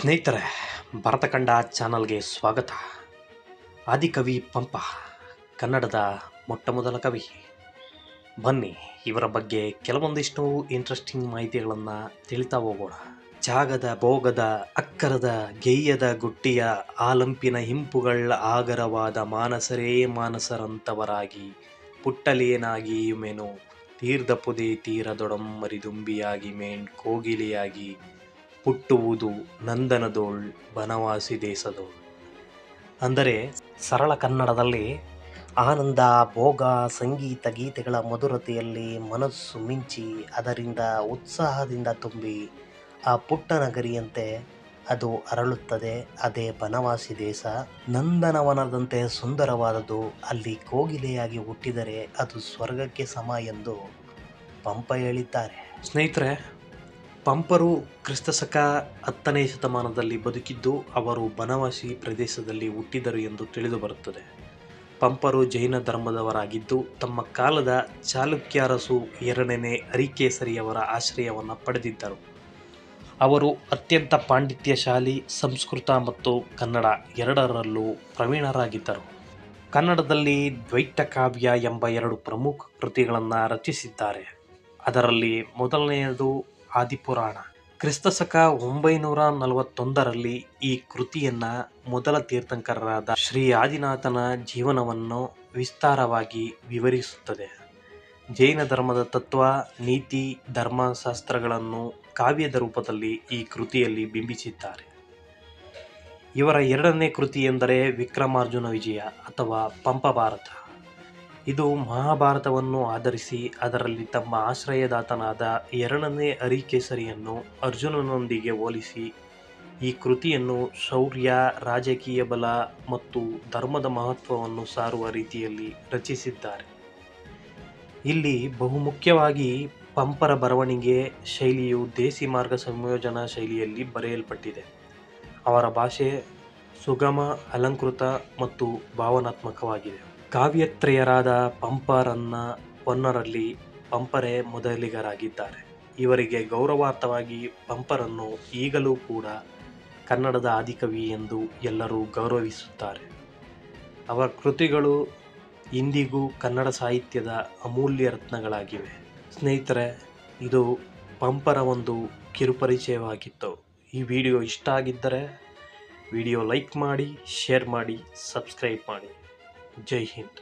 ಸ್ನೇಹಿತರೆ ಭರತಖಂಡ ಚಾನಲ್ಗೆ ಸ್ವಾಗತ. ಆದಿಕವಿ ಪಂಪ, ಕನ್ನಡದ ಮೊಟ್ಟಮೊದಲ ಕವಿ. ಬನ್ನಿ, ಇವರ ಬಗ್ಗೆ ಕೆಲವೊಂದಿಷ್ಟು ಇಂಟ್ರೆಸ್ಟಿಂಗ್ ಮಾಹಿತಿಗಳನ್ನು ತಿಳಿತಾ ಹೋಗೋಣ. ಜಾಗದ ಭೋಗದ, ಅಕ್ಕರದ ಗೆಯ್ಯದ ಗುಟ್ಟಿಯ, ಆಲಂಪಿನ ಹಿಂಪುಗಳ ಆಗರವಾದ ಮಾನಸರೇ ಮಾನಸರಂತವರಾಗಿ ಪುಟ್ಟಲೇನಾಗಿ ಮೆನು ತೀರ್ಧ ಪುದೆ ತೀರದೊಡಂ ಮರಿದುಂಬಿಯಾಗಿ ಮೇಣ್ ಕೋಗಿಲೆಯಾಗಿ ಹುಟ್ಟುವುದು ನಂದನದೋಳ್ ಬನವಾಸಿ ದೇಶದೋಳ್. ಅಂದರೆ ಸರಳ ಕನ್ನಡದಲ್ಲಿ ಆನಂದ, ಭೋಗ, ಸಂಗೀತ ಗೀತೆಗಳ ಮಧುರತೆಯಲ್ಲಿ ಮನಸ್ಸು ಮಿಂಚಿ ಅದರಿಂದ ಉತ್ಸಾಹದಿಂದ ತುಂಬಿ ಆ ಪುಟ್ಟ ನಗರಿಯಂತೆ ಅದು ಅರಳುತ್ತದೆ. ಅದೇ ಬನವಾಸಿ ದೇಶ. ನಂದನವನದಂತೆ ಸುಂದರವಾದದ್ದು ಅಲ್ಲಿ ಕೋಗಿಲೆಯಾಗಿ ಹುಟ್ಟಿದರೆ ಅದು ಸ್ವರ್ಗಕ್ಕೆ ಸಮ ಎಂದು ಪಂಪ ಹೇಳಿದ್ದಾರೆ. ಸ್ನೇಹಿತರೆ ಪಂಪರು ಕ್ರಿಸ್ತಶಕ ಹತ್ತನೇ ಶತಮಾನದಲ್ಲಿ ಬದುಕಿದ್ದು ಅವರು ಬನವಾಸಿ ಪ್ರದೇಶದಲ್ಲಿ ಹುಟ್ಟಿದರು ಎಂದು ತಿಳಿದು ಬರುತ್ತದೆ. ಪಂಪರು ಜೈನ ಧರ್ಮದವರಾಗಿದ್ದು ತಮ್ಮ ಕಾಲದ ಚಾಲುಕ್ಯ ಅರಸು ಎರಡನೇ ಹರಿಕೇಸರಿಯವರ ಆಶ್ರಯವನ್ನು ಪಡೆದಿದ್ದರು. ಅವರು ಅತ್ಯಂತ ಪಾಂಡಿತ್ಯಶಾಲಿ, ಸಂಸ್ಕೃತ ಮತ್ತು ಕನ್ನಡ ಎರಡರಲ್ಲೂ ಪ್ರವೀಣರಾಗಿದ್ದರು. ಕನ್ನಡದಲ್ಲಿ ದ್ವೈತ ಕಾವ್ಯ ಎಂಬ ಎರಡು ಪ್ರಮುಖ ಕೃತಿಗಳನ್ನು ರಚಿಸಿದ್ದಾರೆ. ಅದರಲ್ಲಿ ಮೊದಲನೆಯದು ಆದಿಪುರಾಣ. ಕ್ರಿಸ್ತಶಕ ಒಂಬೈನೂರ ನಲವತ್ತೊಂದರಲ್ಲಿ ಈ ಕೃತಿಯನ್ನ ಮೊದಲ ತೀರ್ಥಂಕರರಾದ ಶ್ರೀ ಆದಿನಾಥನ ಜೀವನವನ್ನು ವಿಸ್ತಾರವಾಗಿ ವಿವರಿಸುತ್ತದೆ. ಜೈನ ಧರ್ಮದ ತತ್ವ, ನೀತಿ, ಧರ್ಮಶಾಸ್ತ್ರಗಳನ್ನು ಕಾವ್ಯದ ರೂಪದಲ್ಲಿ ಈ ಕೃತಿಯಲ್ಲಿ ಬಿಂಬಿಸಿದ್ದಾರೆ. ಇವರ ಎರಡನೇ ಕೃತಿ ಎಂದರೆ ವಿಕ್ರಮಾರ್ಜುನ ವಿಜಯ ಅಥವಾ ಪಂಪ ಭಾರತ ಇದು ಮಹಾಭಾರತವನ್ನು ಆಧರಿಸಿ ಅದರಲ್ಲಿ ತಮ್ಮ ಆಶ್ರಯದಾತನಾದ ಎರಡನೇ ಹರಿಕೇಸರಿಯನ್ನು ಅರ್ಜುನನೊಂದಿಗೆ ಹೋಲಿಸಿ. ಈ ಕೃತಿಯನ್ನು ಶೌರ್ಯ, ರಾಜಕೀಯ ಬಲ ಮತ್ತು ಧರ್ಮದ ಮಹತ್ವವನ್ನು ಸಾರುವ ರೀತಿಯಲ್ಲಿ ರಚಿಸಿದ್ದಾರೆ. ಇಲ್ಲಿ ಬಹುಮುಖ್ಯವಾಗಿ ಪಂಪರ ಬರವಣಿಗೆ ಶೈಲಿಯು ದೇಸಿ ಮಾರ್ಗ ಸಂಯೋಜನಾ ಶೈಲಿಯಲ್ಲಿ ಬರೆಯಲ್ಪಟ್ಟಿದೆ. ಅವರ ಭಾಷೆ ಸುಗಮ, ಅಲಂಕೃತ ಮತ್ತು ಭಾವನಾತ್ಮಕವಾಗಿದೆ. ಕಾವ್ಯತ್ರಯರಾದ ಪಂಪರನ್ನ ಪೊನ್ನರಲ್ಲಿ ಪಂಪರೇ ಮೊದಲಿಗರಾಗಿದ್ದಾರೆ. ಇವರಿಗೆ ಗೌರವಾರ್ಥವಾಗಿ ಪಂಪರನ್ನು ಈಗಲೂ ಕೂಡ ಕನ್ನಡದ ಆದಿಕವಿ ಎಂದು ಎಲ್ಲರೂ ಗೌರವಿಸುತ್ತಾರೆ. ಅವರ ಕೃತಿಗಳು ಇಂದಿಗೂ ಕನ್ನಡ ಸಾಹಿತ್ಯದ ಅಮೂಲ್ಯ ರತ್ನಗಳಾಗಿವೆ. ಸ್ನೇಹಿತರೆ, ಇದು ಪಂಪರ ಒಂದು ಕಿರುಪರಿಚಯವಾಗಿತ್ತು. ಈ ವಿಡಿಯೋ ಇಷ್ಟ ಆಗಿದ್ದರೆ ವಿಡಿಯೋ ಲೈಕ್ ಮಾಡಿ, ಶೇರ್ ಮಾಡಿ, ಸಬ್ಸ್ಕ್ರೈಬ್ ಮಾಡಿ. जय हिंद।